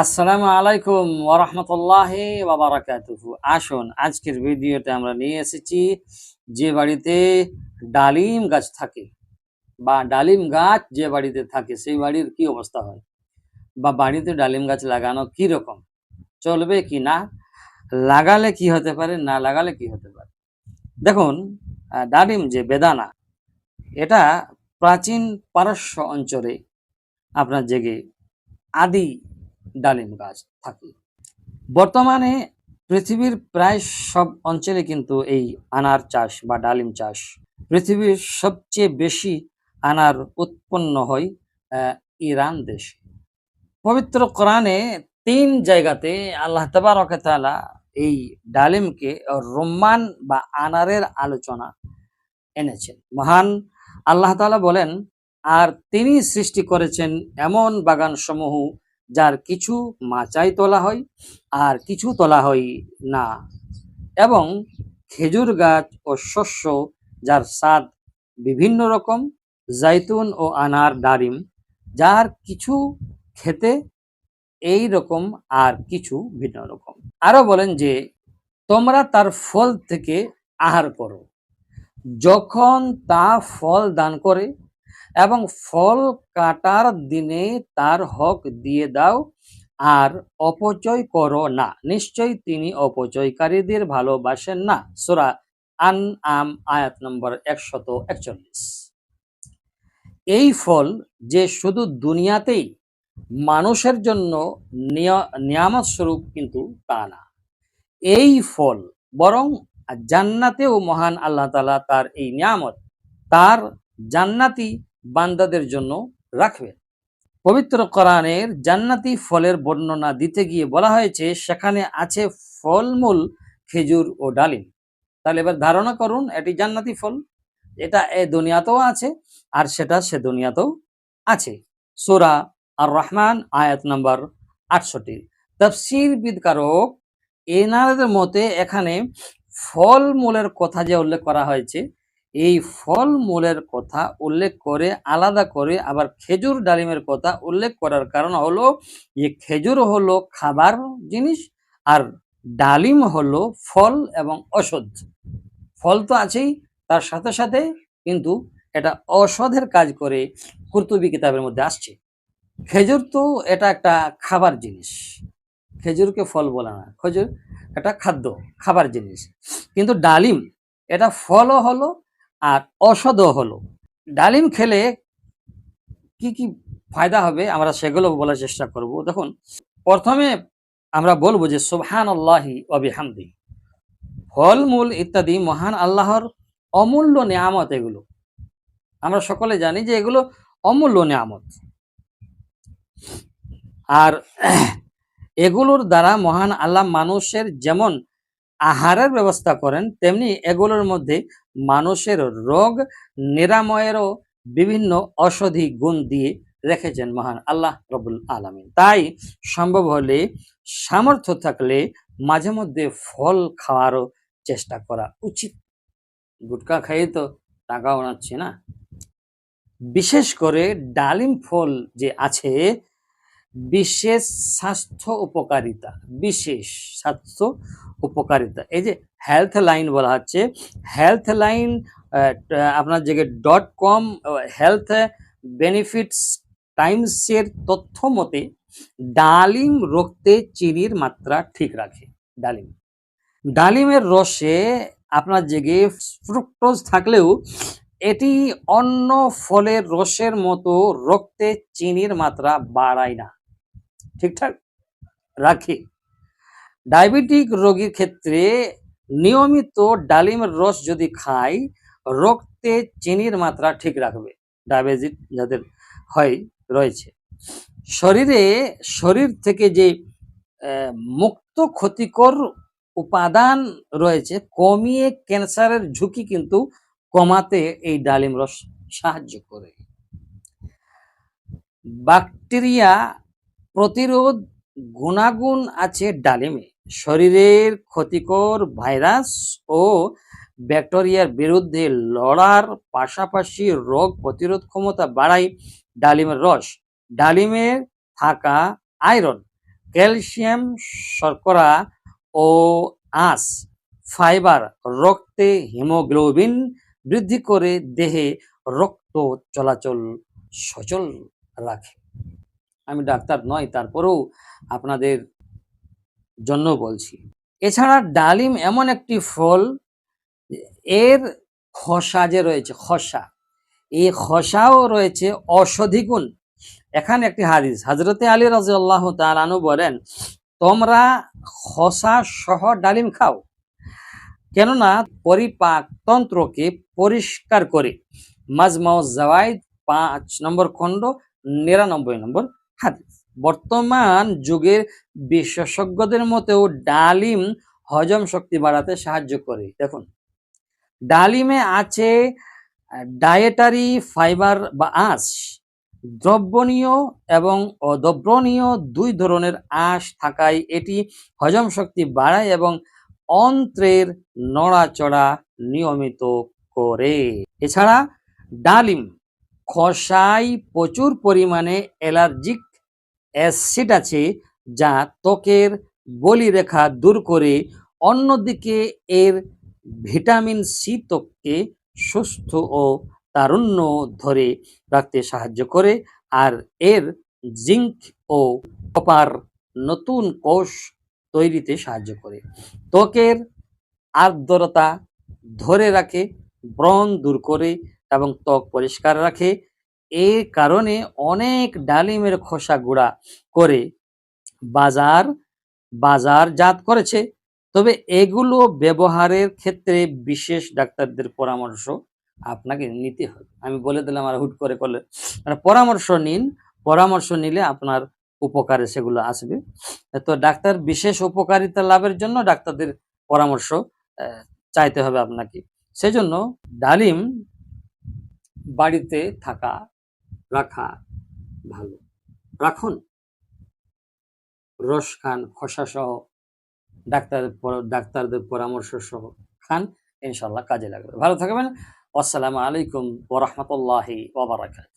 আসসালামু আলাইকুম ওরহমতুল্লাহ বাবারাকাতুহু আসুন, আজকের ভিডিওতে আমরা নিয়ে এসেছি যে বাড়িতে ডালিম গাছ থাকে বা ডালিম গাছ যে বাড়িতে থাকে, সেই বাড়ির কি অবস্থা হয় বা বাড়িতে ডালিম গাছ লাগানো কি রকম? চলবে কি না? লাগালে কি হতে পারে, না লাগালে কি হতে পারে? দেখুন ডালিম যে বেদানা, এটা প্রাচীন পারস্য অঞ্চলে আপনার জেগে আদি ডালিম গাছ থাকে। বর্তমানে পৃথিবীর প্রায় সব অঞ্চলে কিন্তু এই আনার চাষ বা ডালিম চাষ পৃথিবীর সবচেয়ে বেশি আনার উৎপন্ন হয় ইরান দেশে। পবিত্র কোরআনে তিন জায়গাতে আল্লাহ তালা এই ডালিমকে রোমান বা আনারের আলোচনা এনেছেন। মহান আল্লাহ তাআলা বলেন, আর তিনি সৃষ্টি করেছেন এমন বাগান সমূহ যার কিছু মাচাই তোলা হয় আর কিছু তোলা হয় না। এবং খেজুর গাছ ও শস্য যার স্বাদ বিভিন্ন রকম জাইতুন ও আনার ডালিম, যার কিছু খেতে এই রকম আর কিছু ভিন্ন রকম। আরও বলেন যে, তোমরা তার ফল থেকে আহার করো। যখন তা ফল দান করে এবং ফল কাটার দিনে তার হক দিয়ে দাও আর অপচয় করো না। নিশ্চয়ই তিনি অপচয়কারীদের ভালোবাসেন না। সোরা আন আম আয়াত নম্বর একশত একচল্লিশ। এই ফল যে শুধু দুনিয়াতেই মানুষের জন্য নিয়া- নিয়ামত স্বরূপ কিন্তু তা না। এই ফল বরং জান্নাতেও মহান আল্লাহ তালা তার এই নিয়ামত, তার জান্নাতি বান্দাদের জন্য রাখবেন পবিত্র কোরআনের জান্নাতি ফলের বর্ণনা দিতে গিয়ে বলা হয়েছে, সেখানে আছে ফলমূল, খেজুর ও ডালিম। তাহলে এবার ধারণা করুন, এটি জান্নাতি ফল? এটা এ দুনিয়াতেও আছে, আর সেটা সে দুনিয়াতেও আছে। সোরা আর রহমান আয়াত নম্বর আটষট্টি। তফসির বিদকারক এনারদের মতে এখানে ফলমূলের কথা যে উল্লেখ করা হয়েছে এই ফলমূলের কথা উল্লেখ করে, আলাদা করে আবার খেজুর ডালিমের কথা উল্লেখ করার কারণ হলো যে খেজুর হলো খাবার জিনিস আর ডালিম হলো ফল এবং ঔষধ। ফল তো আছেই, তার সাথে সাথে কিন্তু এটা ঔষধের কাজ করে কুর্তুবি কিতাবের মধ্যে আসছে। খেজুর তো এটা একটা খাবার জিনিস। খেজুরকে ফল বলে না, খেজুর এটা খাদ্য, খাবার জিনিস। কিন্তু ডালিম, এটা ফলও হলো আর ঔষধও হলো। ডালিম খেলে কি কি ফায়দা হবে আমরা সেগুলো বলার চেষ্টা করব। দেখুন, প্রথমে আমরা বলব যে সুবহান আল্লাহি অবিহামদি ফলমূল ইত্যাদি মহান আল্লাহর অমূল্য নেয়ামত এগুলো। আমরা সকলে জানি যে এগুলো অমূল্য নেয়ামত। আর এগুলোর দ্বারা মহান আল্লাহ মানুষের যেমন আহারের ব্যবস্থা করেন, তেমনি এগুলোর মধ্যে মানুষের রোগ নিরাময়েরও বিভিন্ন ঔষধি গুণ দিয়ে রেখেছেন মহান আল্লাহ রবুল আলমিন। তাই সম্ভব হলে সামর্থ্য থাকলে মাঝে মধ্যে ফল খাওয়ারও চেষ্টা করা উচিত। গুটকা খাইয়ে তো টাকা ওনাচ্ছি না। বিশেষ করে ডালিম ফল যে আছে বিশেষ স্বাস্থ্য উপকারিতা, বিশেষ স্বাস্থ্য উপকারিতা। এই যে হেলথ লাইন বলা হচ্ছে হেলথ লাইন আপনার যে ডট কম হেলথ বেনিফিটস টাইমসের তথ্য মতে ডালিম রক্তে চিনির মাত্রা ঠিক রাখে, ডালিম। ডালিমের রসে আপনার জেগে ফ্রুক্টোজ থাকলেও এটি অন্য ফলের রসের মতো রক্তে চিনির মাত্রা বাড়ায় না। ঠিকঠাক রাখে। ডায়াবেটিক রোগীর ক্ষেত্রে নিয়মিত ডালিমের রস যদি খায়, রক্তে চিনির মাত্রা ঠিক রাখবে। ডায়াবেটিস যাদের হয়, রয়েছে। শরীরে, শরীর থেকে যে মুক্ত ক্ষতিকর উপাদান রয়েছে, কমিয়ে ক্যান্সারের ঝুঁকি কিন্তু কমাতে এই ডালিম রস সাহায্য করে। ব্যাকটেরিয়া প্রতিরোধ গুণাগুণ আছে ডালিমে। শরীরের ক্ষতিকর ভাইরাস ও ব্যাকটেরিয়ার বিরুদ্ধে লড়ার পাশাপাশি রোগ প্রতিরোধ ক্ষমতা বাড়ায় ডালিমের রস। ডালিমে থাকা আয়রন, ক্যালসিয়াম, শর্করা ও আঁশ, ফাইবার, রক্তে হিমোগ্লোবিন বৃদ্ধি করে দেহে রক্ত চলাচল সচল রাখে। আমি ডাক্তার নয়, তারপরেও আপনাদের জন্য বলছি। এছাড়া ডালিম এমন একটি ফল, এর খসা যে রয়েছে, খসা এই খসাও রয়েছে ঔষধি গুণ। এখানে একটি হাদিস হজরতে আলী রাজিয়াল্লাহ তালানু বলেন, তোমরা খসা সহ ডালিম খাও, কেননা পরিপাক তন্ত্রকে পরিষ্কার করে। মাজমাউ জাওয়াইদ পাঁচ নম্বর খণ্ড, নিরানব্বই নম্বর হাদিস। বর্তমান যুগের বিশেষজ্ঞদের মতেও ডালিম হজম শক্তি বাড়াতে সাহায্য করে। দেখুন, ডালিমে আছে ডায়েটারি ফাইবার বা আঁশ দ্রব্যনীয় এবং অদ্রব্যনীয় দুই ধরনের আঁশ থাকায় এটি হজম শক্তি বাড়ায় এবং অন্ত্রের নড়াচড়া নিয়মিত করে। এছাড়া ডালিম খসায় প্রচুর পরিমাণে অ্যালার্জিক অ্যাসিড আছে যা ত্বকের বলিরেখা দূর করে অন্যদিকে এর ভিটামিন সি ত্বককে সুস্থ ও তারুণ্য ধরে রাখতে সাহায্য করে আর এর জিঙ্ক ও কপার নতুন কোষ তৈরিতে সাহায্য করে। ত্বকের আর্দ্রতা ধরে রাখে, ব্রণ দূর করে এবং ত্বক পরিষ্কার রাখে এই কারণে অনেক ডালিমের খোসা গুঁড়া করে বাজার, বাজারজাত করেছে। তবে এগুলো ব্যবহারের ক্ষেত্রে বিশেষ ডাক্তারদের পরামর্শ আপনাকে নিতে হবে। আমি বলে দিলাম আর হুট করে করলে। মানে পরামর্শ নিন, পরামর্শ নিলে আপনার উপকারে সেগুলো আসবে। তো ডাক্তার বিশেষ উপকারিতা লাভের জন্য ডাক্তারদের পরামর্শ চাইতে হবে আপনাকে। সেজন্য ডালিম বাড়িতে থাকা রাখা ভালো। রাখুন। রস খান, খসা সহ ডাক্তারের পর- ডাক্তারদের পরামর্শ সহ খান ইনশাল্লাহ কাজে লাগবে। ভালো থাকবেন। আসসালামু আলাইকুম ওরহমতুল্লাহি ওবরাকাত